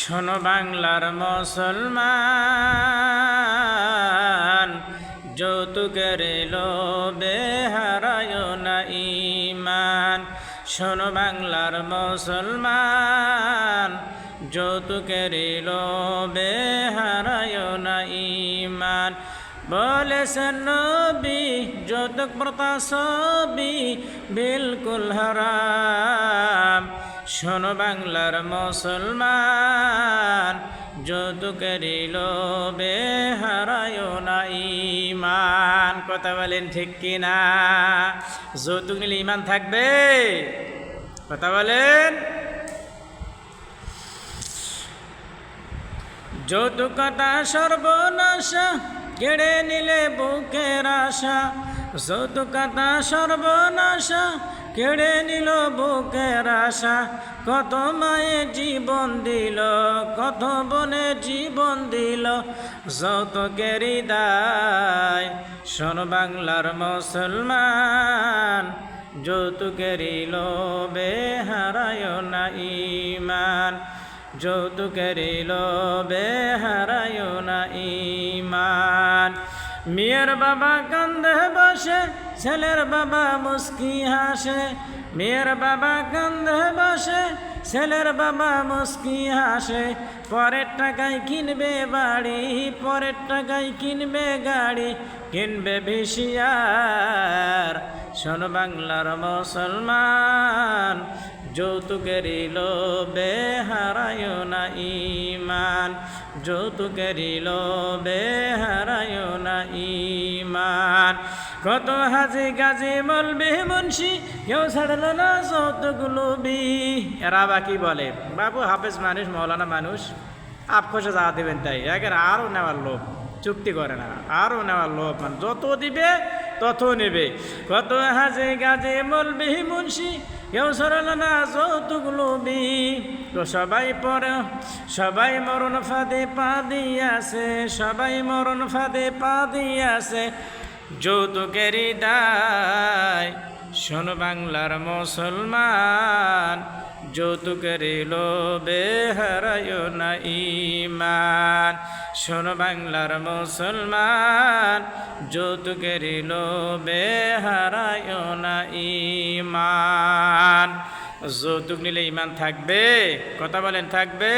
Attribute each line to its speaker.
Speaker 1: শোনো বাংলার মুসলমান, যৌতুকের লোবে হারায় না ইমান শোনো বাংলার মুসলমান, যৌতুকের লোবে হারায় না ইমান বলেছেন নবী, যৌতুক প্রথা সবই বিলকুল হারাম। শোনো বাংলার মুসলমান, যৌতুকের লোবে হারায় না ইমান কথা বলেন ঠিক কিনা? যৌতুক নিলে ইমান থাকবে? কথা বলেন। যৌতুকতা সর্বনাশা, কেড়ে নিলে বুকের আশা। যৌতুকতা সর্বনাশা কেড়ে নিল বুকের আশা, কত মায়ে জীবন দিল, কত বনে জীবন দিল। যৌতুকেরই দায় শোন বাংলার মুসলমান যৌতুকেরই লোবে হারায় না ইমান যৌতুকের লোবে হারায় না ইমান মেয়ের বাবা কান্দে বসে, ছেলের বাবা মুস্কি হাসে। মেয়ের বাবা কান্দে বসে, ছেলের বাবা মুস্কি হাসে। পরের টাকায় কিনবে বাড়ি, পরের টাকায় কিনবে গাড়ি, কিনবে ভিসিয়ার শোন বাংলার মুসলমান যৌতুকের লোবে হারায় না ইমান যৌতুকের লোবে হারায় না ইমান কত হাজি গাজি মলবে মুন্সি, কেউ ছাড়ল না যৌতুক লোবি এরা বাকি বলে? বাবু, হাফেজ মানুষ, মৌলানা মানুষ আপখোসে যা দেবেন তাই। একের আরও নেওয়ার লোভ, চুক্তি করে না। আরও নেওয়ার লোভ মানে যত দিবে, তত নেবে। কত হাজে গাজে মলবি মুন্সি কেউ সরল না, যৌতুক লোবি তো সবাই পর সবাই মরণ ফাঁদে পা দিয়াছে, সবাই মরণ ফাঁদে পা দিয়াছে। যৌতুকেরই দায়, শোন বাংলার মুসলমান, যৌতুকের লোবে হারায় না ইমান। শোন বাংলার মুসলমান, যৌতুকের লোবে হারায় না ইমান। যৌতুক নিলে ইমান থাকবে? কথা বলেন থাকবে।